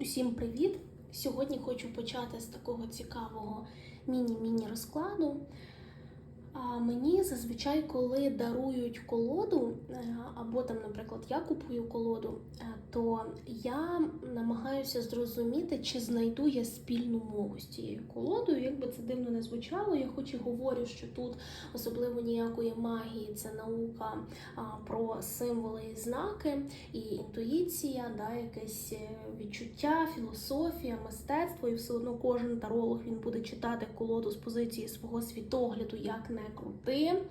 Усім привіт! Сьогодні хочу почати з такого цікавого міні-міні розкладу. Мені зазвичай, коли дарують колоду, е, або там, наприклад, я купую колоду, е, то я намагаюся зрозуміти, чи знайду я спільну мову з цією колодою. Як би це дивно не звучало, я хоч і говорю, що тут особливо ніякої магії, це наука про символи і знаки, і інтуїція, да, якесь е, відчуття, філософія, мистецтво, і все одно кожен таролог він буде читати колоду з позиції свого світогляду, як не крути.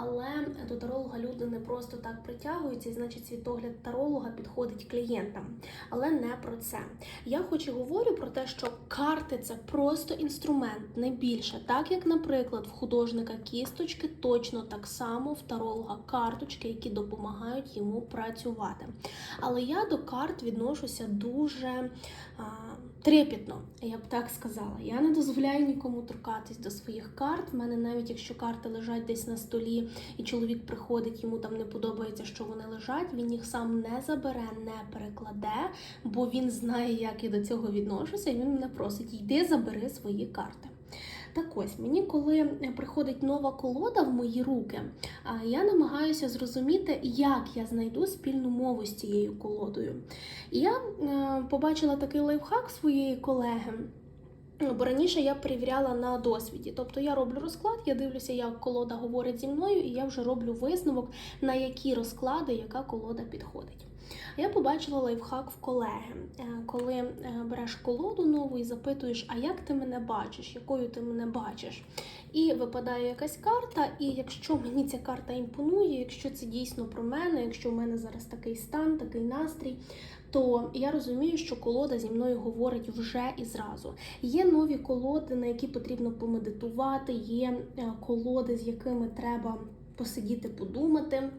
Але до таролога люди не просто так притягуються, і значить світогляд таролога підходить клієнтам. Але не про це. Я хоч і говорю про те, що карти це просто інструмент, не більше. Так як, наприклад, в художника кісточки, точно так само в таролога карточки, які допомагають йому працювати. Але я до карт відношуся дуже а, трепетно, я б так сказала. Я не дозволяю нікому торкатись до своїх карт. В мене навіть якщо карти лежать десь на столі, і чоловік приходить, йому там не подобається, що вони лежать. Він їх сам не забере, не перекладе, бо він знає, як я до цього відношуся, і він мене просить: йди, забери свої карти. Так ось мені, коли приходить нова колода в мої руки, я намагаюся зрозуміти, як я знайду спільну мову з цією колодою. Я е, побачила такий лайфхак своєї колеги. Бо раніше я перевіряла на досвіді. Тобто я роблю розклад, я дивлюся, як колода говорить зі мною, і я вже роблю висновок, на які розклади яка колода підходить. Я побачила лайфхак в колеги, Е, коли е, береш колоду нову і запитуєш, а як ти мене бачиш, якою ти мене бачиш? І випадає якась карта, і якщо мені ця карта імпонує, якщо це дійсно про мене, якщо в мене зараз такий стан, такий настрій, то я розумію, що колода зі мною говорить вже і зразу. Є нові колоди, на які потрібно помедитувати, є е, колоди, з якими треба посидіти, подумати.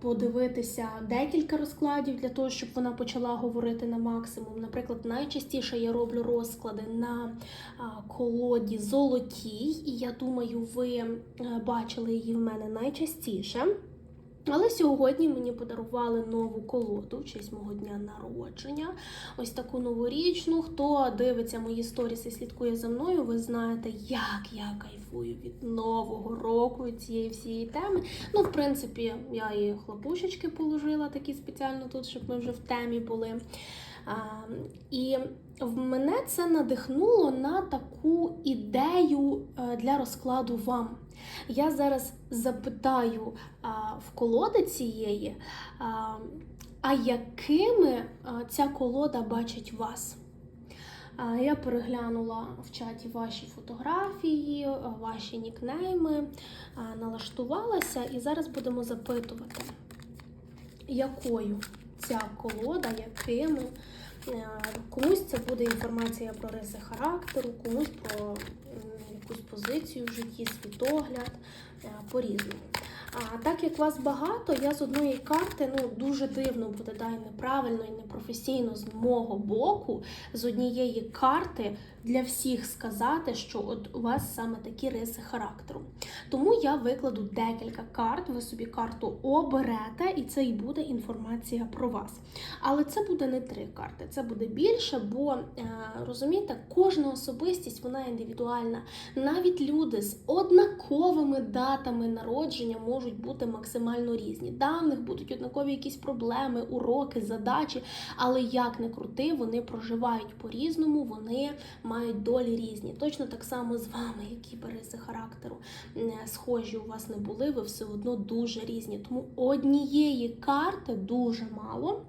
Подивитися декілька розкладів для того, щоб вона почала говорити на максимум. Наприклад, найчастіше я роблю розклади на колоді золотій, і я думаю, ви е, бачили її в мене найчастіше. Але сьогодні мені подарували нову колоду в честь мого дня народження. Ось таку новорічну. Хто дивиться мої сторіси, слідкує за мною, ви знаєте, як я кайфую від нового року і цієї всієї теми. Ну, в принципі, я і хлопушечки положила такі спеціально тут, щоб ми вже в темі були. А, і в мене це надихнуло на таку ідею е, для розкладу вам. Я зараз запитаю в колоди цієї, а, якими ця колода бачить вас? Я переглянула в чаті ваші фотографії, ваші нікнейми, налаштувалася і зараз будемо запитувати, якою ця колода, якими. Е, Комусь це буде інформація про риси характеру, комусь про якусь позицію в житті, світогляд, е, по-різному. А так як вас багато, я з одної карти ну дуже дивно буде да, і неправильно і непрофесійно з мого боку, з однієї карти для всіх сказати, що от у вас саме такі риси характеру. Тому я викладу декілька карт, ви собі карту оберете, і це і буде інформація про вас. Але це буде не три карти, це буде більше, бо е, розумієте, кожна особистість вона індивідуальна. Навіть люди з однаковими датами народження можуть бути максимально різні. Да, в них будуть однакові якісь проблеми, уроки, задачі, але як не крути, вони проживають по-різному, вони мають долі різні. Точно так само з вами, які би характеру е, схожі у вас не були, ви все одно дуже різні. Тому однієї карти дуже мало.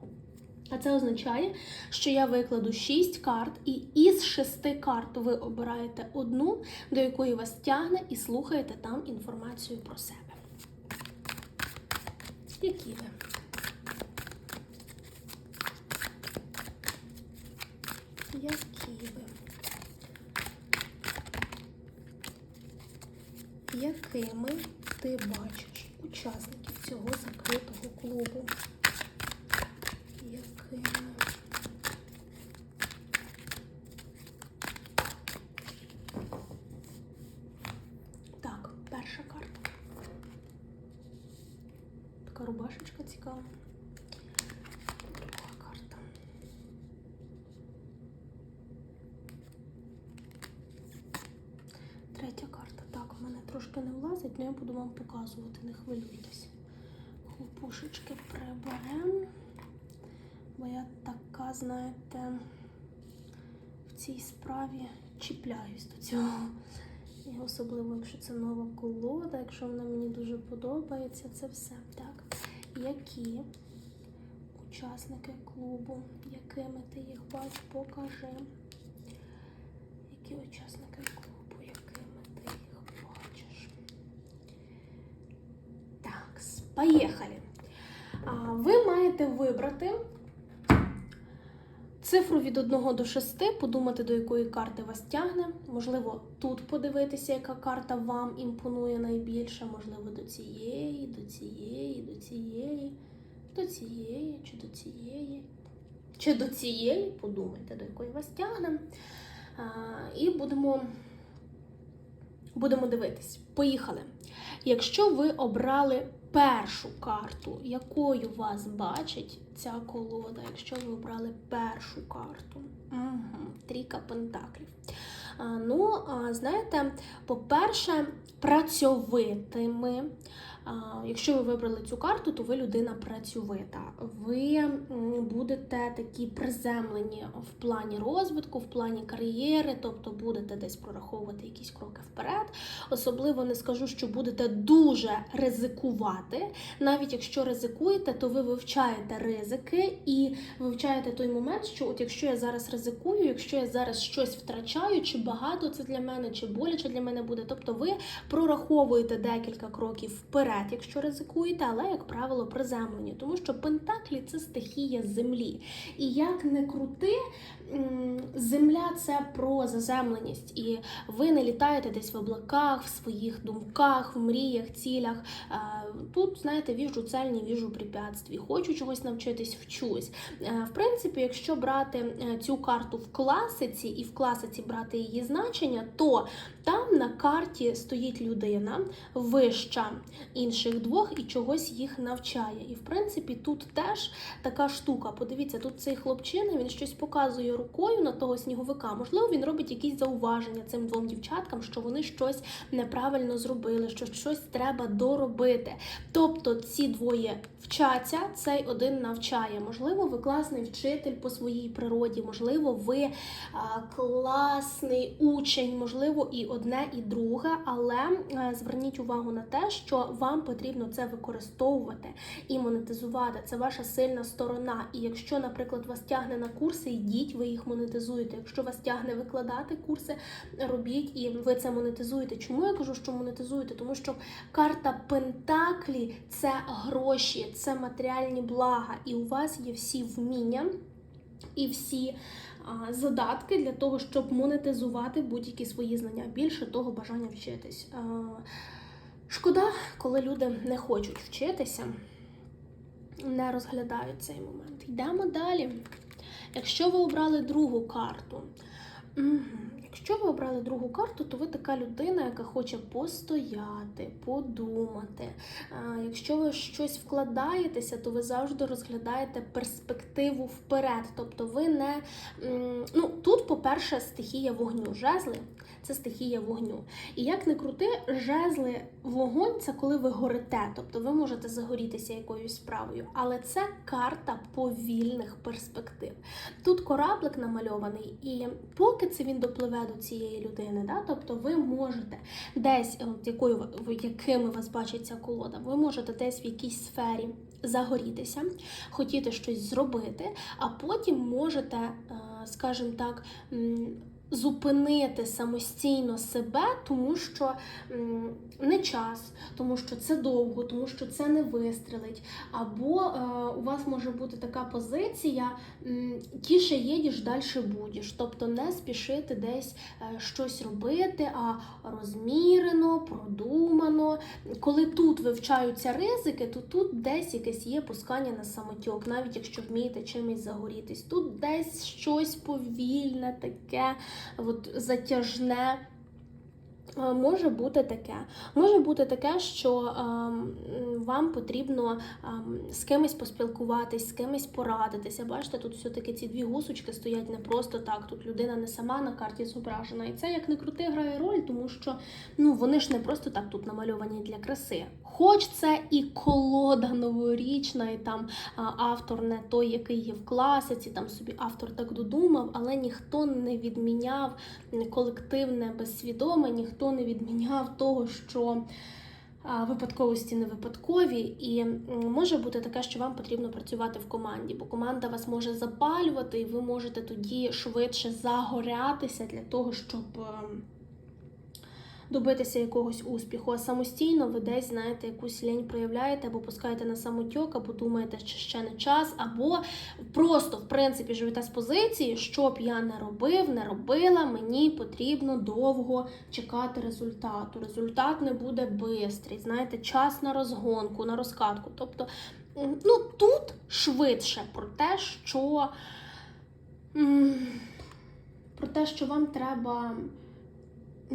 А це означає, що я викладу 6 карт, і із 6 карт ви обираєте одну, до якої вас тягне, і слухаєте там інформацію про себе. Які? Які? Якими ти бачиш учасників цього закритого клубу? Якими? Так, перша карта. Така рубашечка цікава. Друга карта. Трошки не влазить, але я буду вам показувати, не хвилюйтесь. Хлопушечки приберемо. Бо я така, знаєте, в цій справі чіпляюсь до цього. І особливо, якщо це нова колода, якщо вона мені дуже подобається, це все. Так, які учасники клубу, якими ти їх бачиш, покажи. Які учасники клубу, якими ти їх бачиш? Так, поїхали. Ви маєте вибрати цифру від 1 до 6, подумати, до якої карти вас тягне. Можливо, тут подивитися, яка карта вам імпонує найбільше. Можливо, до цієї, до цієї, до цієї, до цієї, чи до цієї. Чи до цієї, подумайте, до якої вас тягне. І будемо, будемо дивитись. Поїхали. Якщо ви обрали першу карту, якою вас бачить ця колода, якщо ви обрали першу карту, угу. трійка пентаклів. А, ну, а, знаєте, по-перше, працьовитими. Якщо ви вибрали цю карту, то ви людина працьовита. Ви будете такі приземлені в плані розвитку, в плані кар'єри, тобто будете десь прораховувати якісь кроки вперед. Особливо не скажу, що будете дуже ризикувати. Навіть якщо ризикуєте, то ви вивчаєте ризики і вивчаєте той момент, що от якщо я зараз ризикую, якщо я зараз щось втрачаю, чи багато це для мене, чи боляче для мене буде. Тобто ви прораховуєте декілька кроків вперед, якщо ризикуєте, але, як правило, приземлені, тому що пентаклі це стихія землі. І як не крути, земля це про заземленість, і ви не літаєте десь в облаках, в своїх думках, в мріях, цілях. Тут, знаєте, віжу цель, не віжу препятствий. Хочу чогось навчитись, вчусь. Е, В принципі, якщо брати е, цю карту в класиці і в класиці брати її значення, то там на карті стоїть людина вища інших двох і чогось їх навчає. І в принципі, тут теж така штука. Подивіться, тут цей хлопчина він щось показує рукою на того сніговика. Можливо, він робить якісь зауваження цим двом дівчаткам, що вони щось неправильно зробили, що щось треба доробити. Тобто ці двоє вчаться, цей один навчає. Можливо, ви класний вчитель по своїй природі, можливо, ви класний учень, можливо, і одне, і друге, але е, зверніть увагу на те, що вам потрібно це використовувати і монетизувати. Це ваша сильна сторона. І якщо, наприклад, вас тягне на курси, йдіть, їх монетизуєте. Якщо вас тягне викладати курси, робіть і ви це монетизуєте. Чому я кажу, що монетизуєте? Тому що карта Пентаклі це гроші, це матеріальні блага, і у вас є всі вміння і всі задатки для того, щоб монетизувати будь-які свої знання. Більше того, бажання вчитись. Шкода, коли люди не хочуть вчитися, не розглядають цей момент. Йдемо далі. Якщо ви обрали другу карту, Якщо ви обрали другу карту, то ви така людина, яка хоче постояти, подумати. Якщо ви щось вкладаєтеся, то ви завжди розглядаєте перспективу вперед. Тобто ви не. Ну, тут, по-перше, стихія вогню. Жезли це стихія вогню. І як не крути, жезли вогонь це коли ви горите, тобто ви можете загорітися якоюсь справою. Але це карта повільних перспектив. Тут кораблик намальований, і поки це він допливе до цієї людини, да, тобто ви можете десь, от якою якими вас бачить ця колода, ви можете десь в якійсь сфері загорітися, хотіти щось зробити, а потім можете, е, скажімо так, зупинити самостійно себе, тому що не час, тому що це довго, тому що це не вистрелить. Або е, у вас може бути така позиція: тіше їдеш, далі будеш. Тобто не спішити десь е, щось робити, а розмірено, продумано. Коли тут вивчаються ризики, то тут десь якесь є пускання на самотьок, навіть якщо вмієте чимось загорітись. Тут десь щось повільне, таке от, затяжне. Може бути таке. Може бути таке, що ем, вам потрібно ем, з кимось поспілкуватись, з кимось порадитися. Бачите, тут все-таки ці дві гусочки стоять не просто так. Тут людина не сама на карті зображена. І це як не крути грає роль, тому що ну вони ж не просто так тут намальовані для краси. Хоч це і колода новорічна, і там автор не той, який є в класиці, там собі автор так додумав, але ніхто не відміняв колективне безсвідоме, ніхто не відміняв того, що випадковості не випадкові, і може бути таке, що вам потрібно працювати в команді, бо команда вас може запалювати, і ви можете тоді швидше загорятися для того, щоб. Добитися якогось успіху, а самостійно ви десь знаєте якусь лінь проявляєте або пускаєте на самотьок, або думаєте, що ще не час, або просто в принципі живете з позиції, що б я не робив, не робила, мені потрібно довго чекати результату. Результат не буде бистрий, знаєте, час на розгонку, на розкатку. Тобто, ну тут швидше про те, що про те, що вам треба.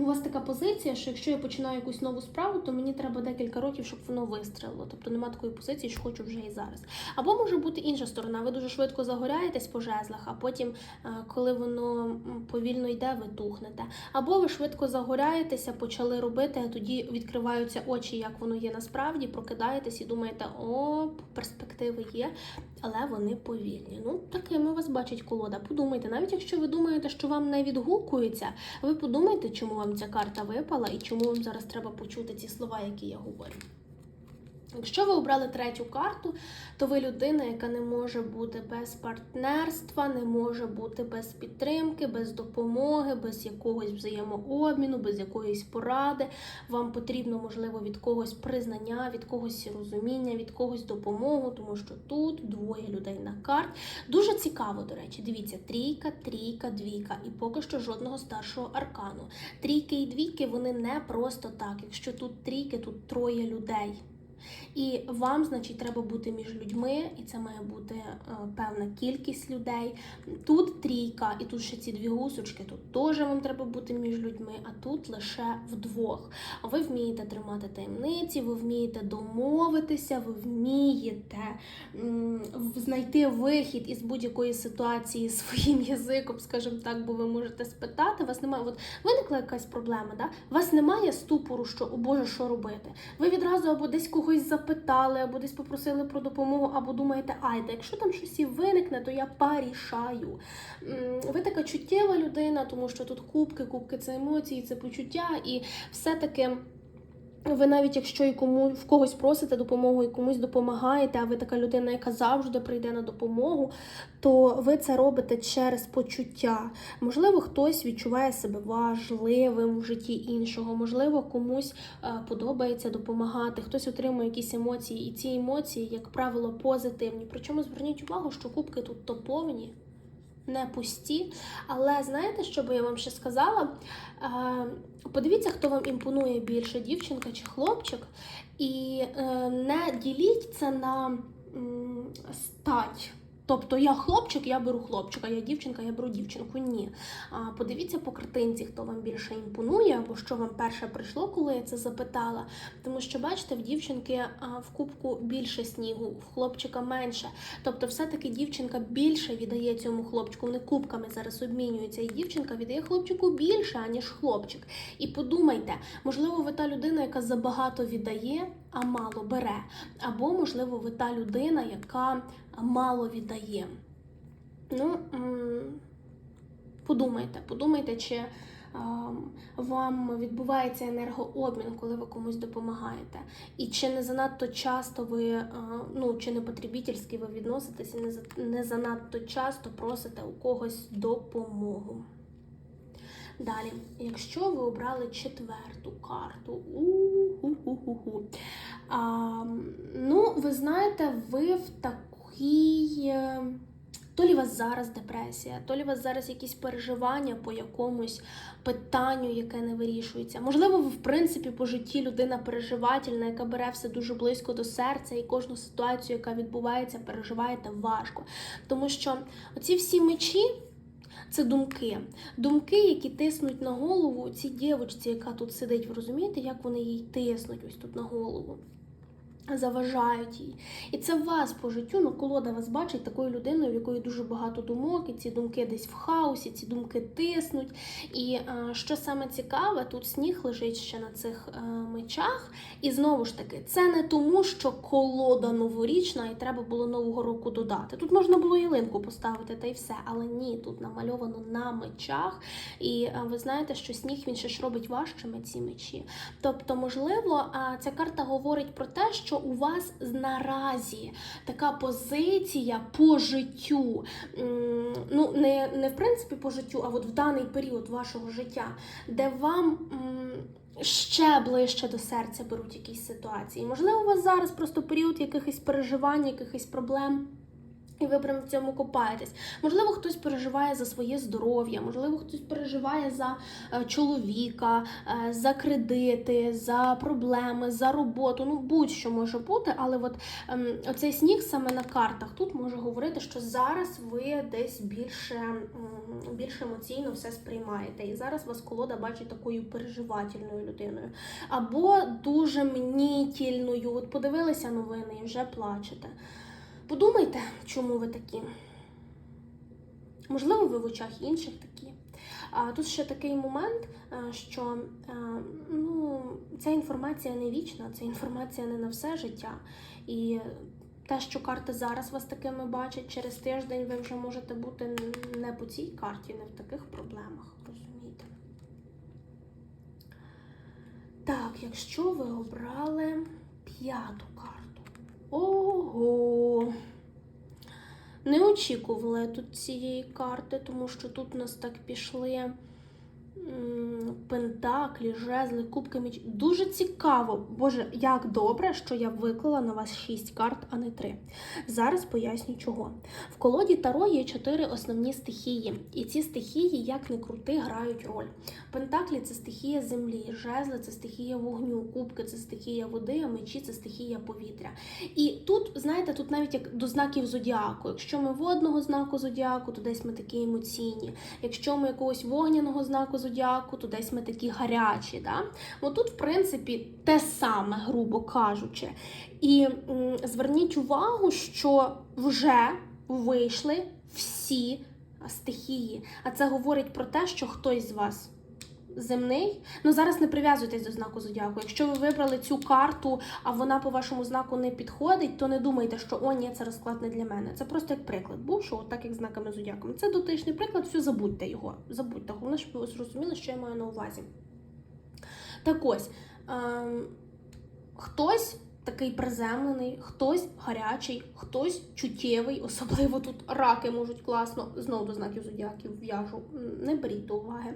У вас така позиція, що якщо я починаю якусь нову справу, то мені треба декілька років, щоб воно вистрілило. Тобто нема такої позиції, що хочу вже і зараз. Або може бути інша сторона. Ви дуже швидко загоряєтесь по жезлах, а потім, е, коли воно повільно йде, ви тухнете. Або ви швидко загоряєтеся, почали робити, а тоді відкриваються очі, як воно є насправді, прокидаєтесь і думаєте, о, перспективи є, але вони повільні. Ну, такими вас бачить колода. Подумайте, навіть якщо ви думаєте, що вам не відгукується, ви подумайте, чому вам ця карта випала і чому вам зараз треба почути ці слова, які я говорю. Якщо ви обрали третю карту, то ви людина, яка не може бути без партнерства, не може бути без підтримки, без допомоги, без якогось взаємообміну, без якоїсь поради. Вам потрібно, можливо, від когось признання, від когось розуміння, від когось допомогу, тому що тут двоє людей на карт. Дуже цікаво, до речі, дивіться, трійка, трійка, двійка, і поки що жодного старшого аркану. Трійки і двійки вони не просто так. Якщо тут трійки, тут троє людей. І вам, значить, треба бути між людьми, і це має бути е, певна кількість людей. Тут трійка, і тут ще ці дві гусочки. Тут теж вам треба бути між людьми, а тут лише вдвох. А ви вмієте тримати таємниці, ви вмієте домовитися, ви вмієте м, знайти вихід із будь-якої ситуації своїм язиком, скажімо так, бо ви можете спитати. Вас немає. От виникла якась проблема, да? Вас немає ступору, що о Боже, що робити. Ви відразу або десь когось запитали, або десь попросили про допомогу, або думаєте, ай, якщо там щось і виникне, то я порішаю. Ви така чуттєва людина, тому що тут кубки, кубки це емоції, це почуття, і все-таки. Ви навіть якщо і кому в когось просите допомогу і комусь допомагаєте, а ви така людина, яка завжди прийде на допомогу, то ви це робите через почуття. Можливо, хтось відчуває себе важливим в житті іншого, можливо, комусь е, подобається допомагати, хтось отримує якісь емоції, і ці емоції, як правило, позитивні. Причому зверніть увагу, що кубки тут топовні. Не пусті, але знаєте, що би я вам ще сказала? Подивіться, хто вам імпонує більше, дівчинка чи хлопчик, і е, не діліть це на стать. Тобто я хлопчик, я беру хлопчика, я дівчинка, я беру дівчинку. Ні. А, подивіться по картинці, хто вам більше імпонує, або що вам перше прийшло, коли я це запитала. Тому що, бачите, в дівчинки в кубку більше снігу, в хлопчика менше. Тобто, все-таки дівчинка більше віддає цьому хлопчику. Вони кубками зараз обмінюються, і дівчинка віддає хлопчику більше, аніж хлопчик. І подумайте, можливо, ви та людина, яка забагато віддає, а мало бере. Або, можливо, ви та людина, яка мало віддає. Ну, подумайте, подумайте, чи вам відбувається енергообмін, коли ви комусь допомагаєте. І чи не занадто часто ви, ну, чи не потребітельськи ви відноситесь, і не, занадто часто просите у когось допомогу. Далі, якщо ви обрали четверту карту, у-ху-ху-ху-ху. А, ну, ви знаєте, ви в такій. Е, То лі вас зараз депресія, то лі вас зараз якісь переживання по якомусь питанню, яке не вирішується. Можливо, ви в принципі по житті людина переживательна, яка бере все дуже близько до серця, і кожну ситуацію, яка відбувається, переживаєте важко. Тому що оці всі мечі це думки. Думки, які тиснуть на голову цій дівчинці, яка тут сидить. Ви розумієте, як вони їй тиснуть ось тут на голову? Заважають їй. І це вас по життю, ну колода вас бачить такою людиною, в якої дуже багато думок, і ці думки десь в хаосі, ці думки тиснуть. І е, що саме цікаве, тут сніг лежить ще на цих е, мечах. І знову ж таки, це не тому, що колода новорічна і треба було нового року додати. Тут можна було ялинку поставити та й все, але ні, тут намальовано на мечах. І е, ви знаєте, що сніг він ще ж робить важчими ці мечі. Тобто, можливо, ця карта говорить про те, що у вас наразі така позиція по життю. Ну, не, не в принципі по життю, а от в даний період вашого життя, де вам. Ще ближче до серця беруть якісь ситуації. Можливо, у вас зараз просто період якихось переживань, якихось проблем. І ви прям в цьому копаєтесь. Можливо, хтось переживає за своє здоров'я, можливо, хтось переживає за е, чоловіка, е, за кредити, за проблеми, за роботу. Ну, будь-що може бути, але от ем, оцей сніг саме на картах тут може говорити, що зараз ви десь більше, більш емоційно все сприймаєте. І зараз вас колода бачить такою переживательною людиною. Або дуже мнітільною. От подивилися новини і вже плачете. Подумайте, чому ви такі. Можливо, ви в очах інших такі. А тут ще такий момент, що ну, ця інформація не вічна, ця інформація не на все життя. І те, що карти зараз вас такими бачать, через тиждень ви вже можете бути не по цій карті, не в таких проблемах, розумієте? Так, якщо ви обрали п'яту карту. Ого! Не очікувала я тут цієї карти, тому що тут у нас так пішли пентаклі, жезли, кубки міч. Дуже цікаво. Боже, як добре, що я виклала на вас 6 карт, а не 3. Зараз поясню чого. В колоді Таро є чотири основні стихії, і ці стихії, як не крути, грають роль. Пентаклі це стихія землі, жезли це стихія вогню, кубки це стихія води, а мечі це стихія повітря. І тут, знаєте, тут навіть як до знаків зодіаку. Якщо ми водного знаку зодіаку, то десь ми такі емоційні. Якщо ми якогось вогняного знаку зодіаку, то десь ми такі гарячі. Да? Ну тут, в принципі, те саме, грубо кажучи. І м, зверніть увагу, що вже вийшли всі стихії. А це говорить про те, що хтось з вас земний. Ну зараз не прив'язуйтесь до знаку зодіаку. Якщо ви вибрали цю карту, а вона по вашому знаку не підходить, то не думайте, що о, ні, це розклад не для мене. Це просто як приклад був, що так як знаками зодіаку. Це дотичний приклад, все забудьте його. Забудьте. Головне, щоб ви зрозуміли, що я маю на увазі. Так ось, ем, хтось такий приземлений, хтось гарячий, хтось чуттєвий, особливо тут раки можуть класно, знову до знаків зодіаків в'яжу, не беріть до уваги.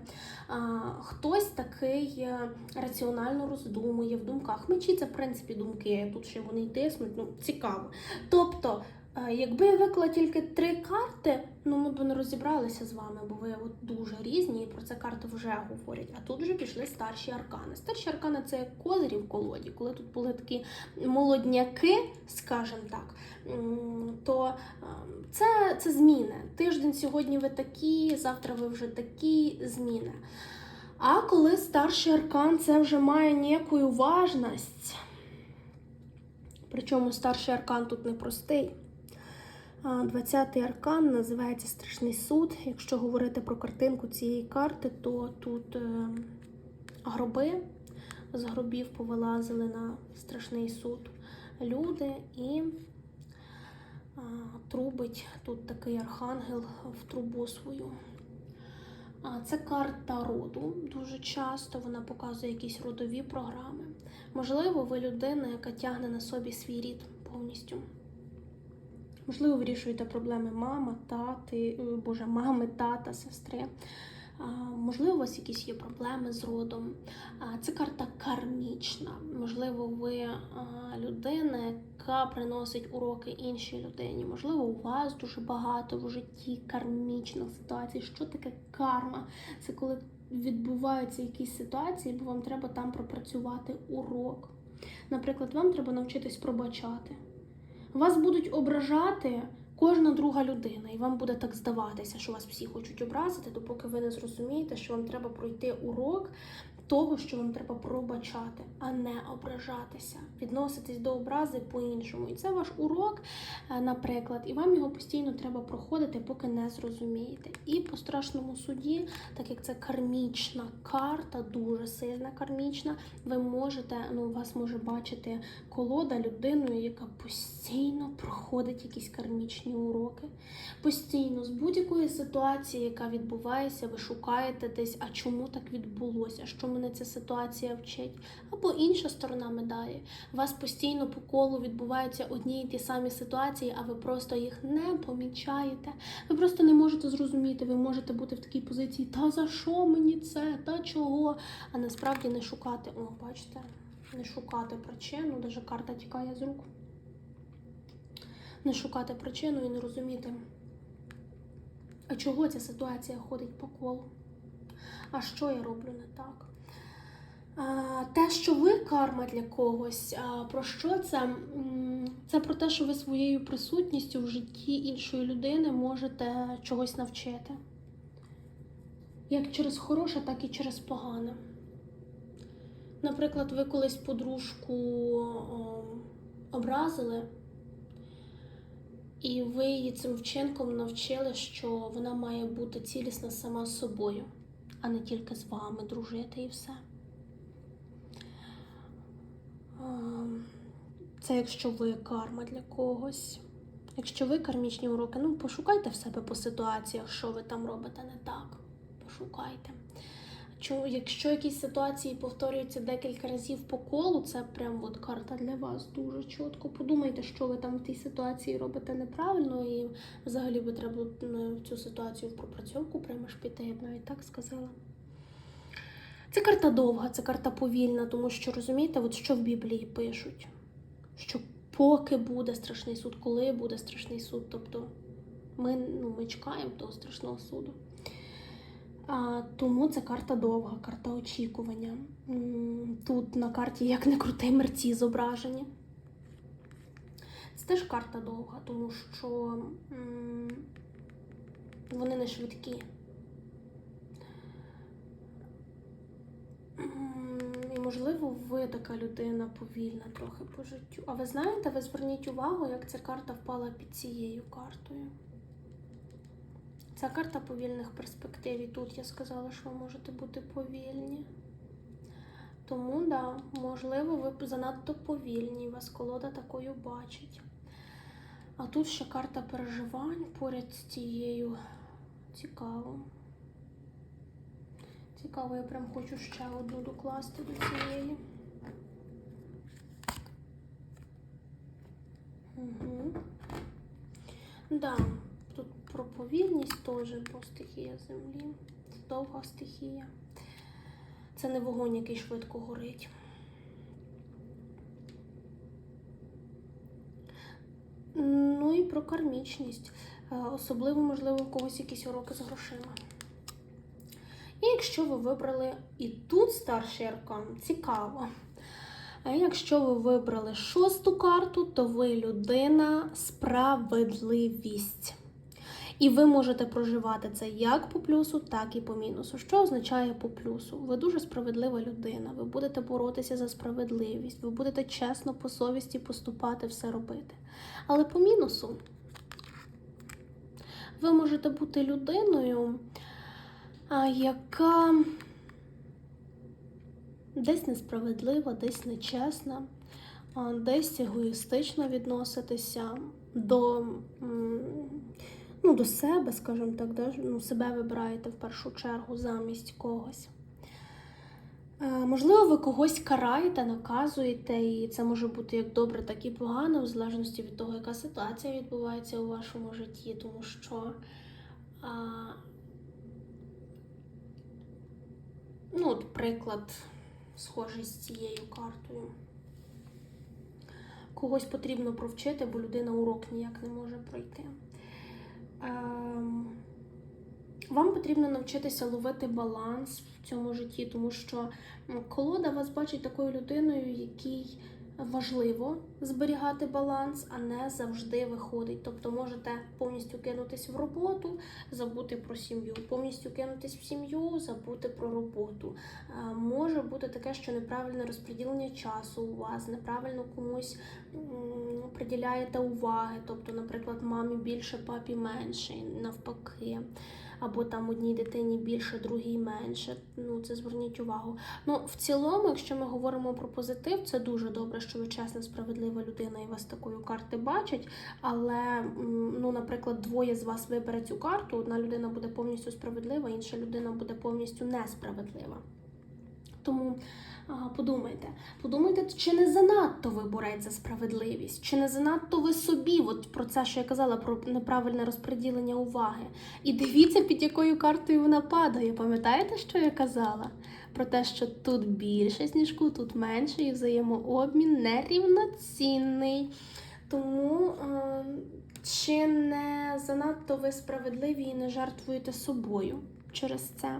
А, хтось такий е, раціонально роздумує в думках. Мечі це, в принципі, думки, тут ще вони й тиснуть, ну, цікаво. Тобто, якби я виклала тільки три карти, ну ми б не розібралися з вами, бо ви от дуже різні, і про це карти вже говорять. А тут вже пішли старші аркани. Старші аркани це як козирі в колоді, коли тут були такі молодняки, скажімо так, то це, це зміни. Тиждень сьогодні ви такі, завтра ви вже такі зміни. А коли старший аркан це вже має ніяку важність, причому старший аркан тут непростий. А, 20-й аркан називається Страшний суд. Якщо говорити про картинку цієї карти, то тут е, гроби з гробів повилазили на страшний суд люди і трубить тут такий архангел в трубу свою. Це карта роду. Дуже часто вона показує якісь родові програми. Можливо, ви людина, яка тягне на собі свій рід повністю. Можливо, вирішуєте проблеми мама, тати, е, боже, мами, тата, сестри. Можливо, у вас якісь є проблеми з родом. Це карта кармічна. Можливо, ви людина, яка приносить уроки іншій людині. Можливо, у вас дуже багато в житті кармічних ситуацій. Що таке карма? Це коли відбуваються якісь ситуації, бо вам треба там пропрацювати урок. Наприклад, вам треба навчитись пробачати. Вас будуть ображати кожна друга людина, і вам буде так здаватися, що вас всі хочуть образити, допоки ви не зрозумієте, що вам треба пройти урок того, що вам треба пробачати, а не ображатися, відноситись до образи по-іншому. І це ваш урок, е, наприклад, і вам його постійно треба проходити, поки не зрозумієте. І по страшному суді, так як це кармічна карта, дуже сильна кармічна, ви можете, ну, вас може бачити колода людиною, яка постійно проходить якісь кармічні уроки. Постійно з будь-якої ситуації, яка відбувається, ви шукаєте десь, а чому так відбулося, що мене ця ситуація вчить. Або інша сторона медалі. У вас постійно по колу відбуваються одні й ті самі ситуації, а ви просто їх не помічаєте. Ви просто не можете зрозуміти, ви можете бути в такій позиції, та за що мені це, та чого? А насправді не шукати. О, бачите, не шукати причину, даже карта тікає з рук. Не шукати причину і не розуміти, а чого ця ситуація ходить по колу? А що я роблю не так? Те, що ви карма для когось, про що це? Це про те, що ви своєю присутністю в житті іншої людини можете чогось навчити. Як через хороше, так і через погане. Наприклад, ви колись подружку образили, і ви її цим вчинком навчили, що вона має бути цілісна сама собою, а не тільки з вами дружити і все. А, Це якщо ви карма для когось. Якщо ви кармічні уроки, ну пошукайте в себе по ситуаціях, що ви там робите не так. Пошукайте. Якщо якісь ситуації повторюються декілька разів по колу, це прям от карта для вас дуже чітко. Подумайте, що ви там в тій ситуації робите неправильно, і взагалі би треба цю ситуацію в пропрацьовку прямо ж піти, я б навіть так сказала. Це карта довга, це карта повільна, тому що розумієте, от що в Біблії пишуть, що поки буде страшний суд, коли буде страшний суд, тобто ми, ну, ми чекаємо того страшного суду. А, тому це карта довга, карта очікування. Тут на карті, як не крути, мерці зображені. Це теж карта довга, тому що м, вони не швидкі. М, І, можливо, ви така людина повільна трохи по життю. А ви знаєте, ви зверніть увагу, як ця карта впала під цією картою. Це карта повільних перспектив. І тут я сказала, що ви можете бути повільні. Тому, да, можливо, ви занадто повільні, вас колода такою бачить. А тут ще карта переживань поряд з цією. Цікаво. Цікаво, я прям хочу ще одну докласти до цієї. Угу. Да, тут про повільність теж, бо стихія землі. Це довга стихія. Це не вогонь, який швидко горить. Ну і про кармічність. Е, Особливо, можливо, у когось якісь уроки з грошима. Якщо ви вибрали і тут старший аркан, цікаво. А якщо ви вибрали шосту карту, то ви людина справедливість. І ви можете проживати це як по плюсу, так і по мінусу. Що означає по плюсу? Ви дуже справедлива людина, ви будете боротися за справедливість, ви будете чесно по совісті поступати, все робити. Але по мінусу ви можете бути людиною, яка десь несправедлива, десь нечесна, десь егоїстично відноситися до, ну, до себе, скажімо так, да? ну, себе вибираєте в першу чергу замість когось. Е, Можливо, ви когось караєте, наказуєте, і це може бути як добре, так і погано, в залежності від того, яка ситуація відбувається у вашому житті, тому що а, ну, от приклад схожий з цією картою. Когось потрібно провчити, бо людина урок ніяк не може пройти. Ем, вам потрібно навчитися ловити баланс в цьому житті, тому що колода вас бачить такою людиною, якій важливо зберігати баланс, а не завжди виходить. Тобто можете повністю кинутись в роботу, забути про сім'ю, повністю кинутись в сім'ю, забути про роботу. Е, Може бути таке, що неправильне розподілення часу у вас, неправильно комусь приділяєте уваги. Тобто, наприклад, мамі більше, папі менше, навпаки. Або там одній дитині більше, другій менше. Ну, це зверніть увагу. Ну, в цілому, якщо ми говоримо про позитив, це дуже добре, що ви чесна, справедлива людина і вас такою карти бачать. Але, ну, наприклад, двоє з вас вибере цю карту, одна людина буде повністю справедлива, інша людина буде повністю несправедлива. Тому а, подумайте, подумайте, чи не занадто ви бореться за справедливість, чи не занадто ви собі, от про це, що я казала, про неправильне розподілення уваги. І дивіться, під якою картою вона падає. Пам'ятаєте, що я казала? Про те, що тут більше сніжку, тут менше, і взаємообмін нерівноцінний. Тому е, чи не занадто ви справедливі і не жертвуєте собою через це?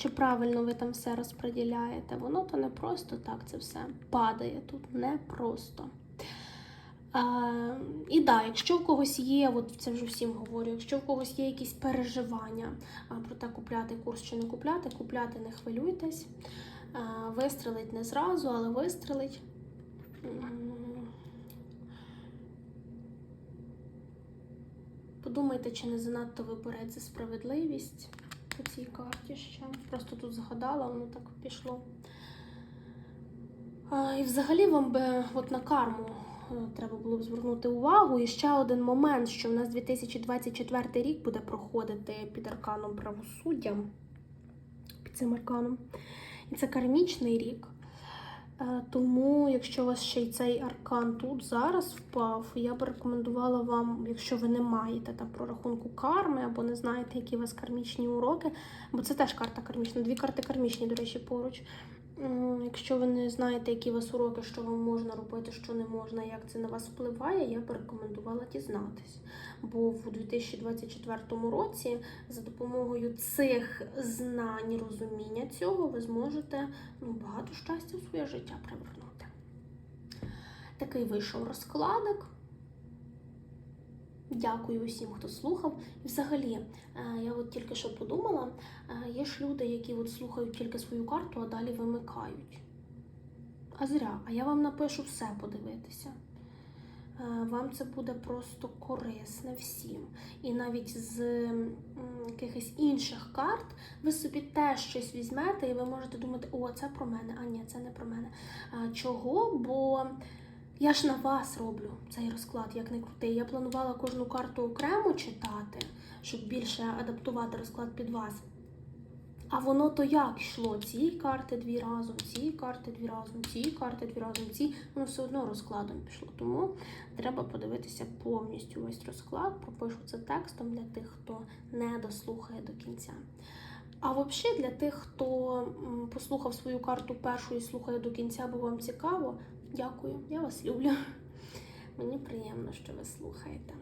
Чи правильно ви там все розподіляєте? Воно то не просто так це все падає тут, не просто. А, і да, якщо в когось є, от це вже всім говорю, якщо в когось є якісь переживання про те, купляти курс чи не купляти, купляти не хвилюйтесь. А, вистрелить не зразу, але вистрелить. Подумайте, чи не занадто ви за справедливість по цій карті ще. Просто тут згадала, воно так пішло. І взагалі вам би от на карму е, треба було б звернути увагу. І ще один момент, що в нас 2024 рік буде проходити під арканом правосуддя, під цим арканом. І це кармічний рік. Е, Тому, якщо у вас ще й цей аркан тут зараз впав, я б рекомендувала вам, якщо ви не маєте там прорахунку карми або не знаєте, які у вас кармічні уроки, бо це теж карта кармічна, дві карти кармічні, до речі, поруч. Якщо ви не знаєте, які у вас уроки, що вам можна робити, що не можна, як це на вас впливає, я б рекомендувала дізнатись. Бо в 2024 році за допомогою цих знань, розуміння цього, ви зможете ну, багато щастя в своє життя привернути. Такий вийшов розкладик. Дякую усім, хто слухав. І взагалі, е, я от тільки що подумала, е, є ж люди, які от слухають тільки свою карту, а далі вимикають. А зря, а я вам напишу все подивитися. Е, Вам це буде просто корисне всім. І навіть з якихось інших карт ви собі теж щось візьмете, і ви можете думати, о, це про мене, а ні, це не про мене. Чого? Бо я ж на вас роблю цей розклад, як не крутий. Я планувала кожну карту окремо читати, щоб більше адаптувати розклад під вас. А воно то як йшло? Ці карти дві разом, ці карти дві разом, ці карти дві разом, ці воно все одно розкладом пішло. Тому треба подивитися повністю весь розклад. Пропишу це текстом для тих, хто не дослухає до кінця. А взагалі для тих, хто послухав свою карту першу і слухає до кінця, бо вам цікаво, дякую, я вас люблю. Мені приємно, що ви слухаєте.